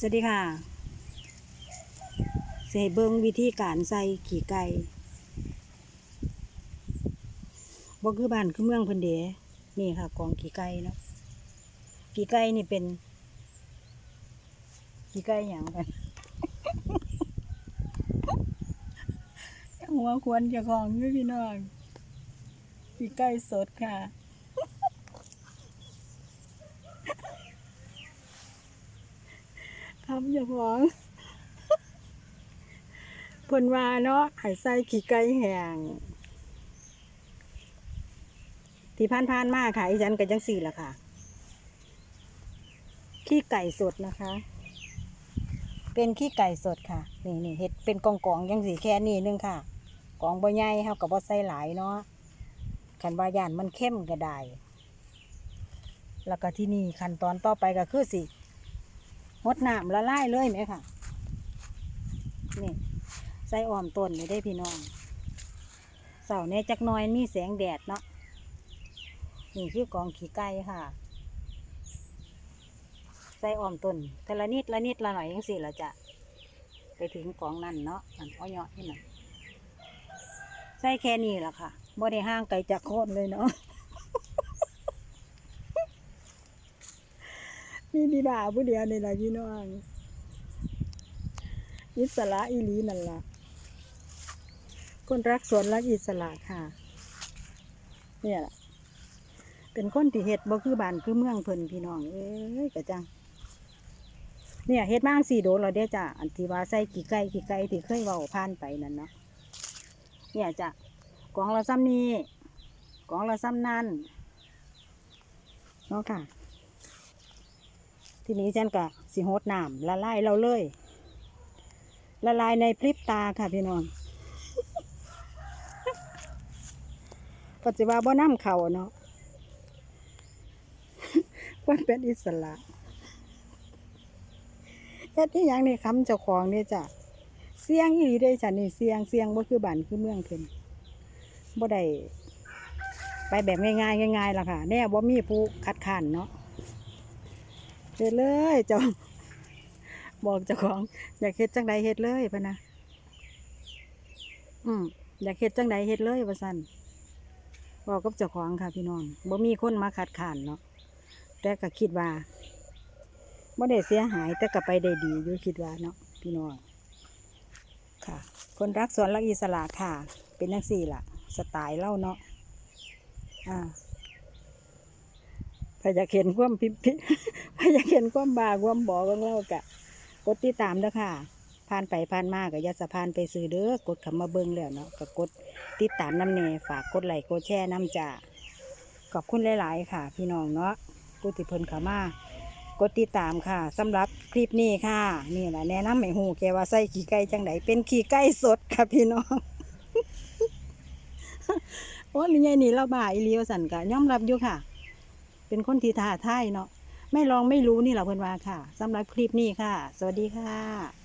สวัสดีค่ะเสเบิงวิธีการใส่ขี่ไก่บ่คือบ้านคือเมืองพิ่นเดนี่ค่ะกองขี่ไก่เนาะขี่ไก่นี่เป็นขี่ไก่หยังกันหัวควรจะของอยู่พี่น้องขี่ไก่สดค่ะำอย่าฟ้องเพิ่นว่าเนาะให้ใส่ขี้ไก่แห้งที่ผ่านๆมาค่ะอีฉันก็จังสี่ละค่ะ ขี้ไก่สดนะคะ เป็นขี้ไก่สดค่ะ นี่นี่เห็ดเป็นกองกองๆยังสีแค่นี้นึงค่ะ กองบ่ใหญ่เฮากับบ่ใส่หลายเนาะคันว่าย่านมันเข้มก็ได้ แล้วก็ที่นี่ขั้นตอนต่อไปก็คือสิ หดน้ำละลายเลยไหมค่ะ นี่ใส่อ้อมต้นเลยได้พี่น้องเสาเนี่ยจักน้อยมีแสงแดดเนาะนี่คือกองขี้ไก่ค่ะ ใส่อ้อมต้นแต่ละนิดละนิดละหน่อยยังสี่ละจะไปถึงกองนั่นเนาะมันอ้อยอที่มันใส่แค่นี้แหละค่ะบ่ได้ห่างไกลจากโคนเลยเนาะ มีดีบ่าผู้เดียวนี่แหละพี่น้องอิสระอีหลีนั่นล่ะคนรักสวนรักอิสระค่ะ เนี่ยล่ะเป็นคนที่เฮ็ดบ่คือบ้านคือเมืองเพิ่นพี่น้องเอ้ยกะจังเนี่ยเฮ็ดมาสี่โดนเราเด้จ้ะอันที่ว่าใส่กี่ไก่กี่ไก่ที่เคยเว้าผ่านไปนั่นเนาะเนี่ยจ้ะกล่องละซ้ำนี้กล่องละซ้ำนั่นเนาะค่ะ ทีนี้ฉันก็สิโฮดน้ำละลายเราเลย ละลายในพริบตาค่ะพี่น้องก็จะว่าบ่น้ำเข่าเนาะมันเป็นอิสระเฮ็ดนี่ยังนี่คำเจ้าของนี่จ้ะเสียงอีหลีได้จ้ะนี่เสียงเสียงบ่คือบ้านคือเมืองเพิ่นบ่ได้ไปแบบง่ายๆง่ายๆล่ะค่ะ แน่บ่มีผู้คัดค้านเนาะ เฮ็ดเลยเจ้าบอกเจ้าของ อยากเฮ็ดจังใดเฮ็ดเลยพะนะอืมอยากเฮ็ดจังใดเฮ็ดเลยว่าซั่นบอกกับเจ้าของค่ะพี่น้องบ่มีคนมาคัดค้านเนาะแต่ก็คิดว่าบ่ได้เสียหายแต่ก็ไปได้ดีอยู่คิดว่าเนาะพี่น้องค่ะ คนรักสวนรักอิสระค่ะ เป็นจังซี่ล่ะ สไตล์เล่าเนาะอ่า ถ้าอยากเห็นความพิพิถ้าอยากเห็นความบาความบอของเรากะกดติดตามเด้อค่ะ ผ่านไปผ่านมาก็อย่าสะพานไปซื้อเด้อกดคำมาเบิ้งแล้วเนาะก็กดติดตามน้ำเนฝากกดไลค์กดแชร์น้ำจ่าขอบคุณหลาย ๆ ค่ะ พี่น้องเนาะผู้ที่เพิ่นขามากดติดตามค่ะสำหรับคลิปนี้ค่ะ นี่แหละแนะนำให้หูแกว่าใส่ขี้ไก่จังไดเป็นขี้ไก่สดค่ะพี่น้องโอ้ยมีไงนี่เราบ่าอีเลียวสันกะยอมรับอยู่ค่ะ เป็นคนที่ท้าทายเนาะไม่ลองไม่รู้นี่แหละเพื่อนว่าค่ะสำหรับคลิปนี้ค่ะ สวัสดีค่ะ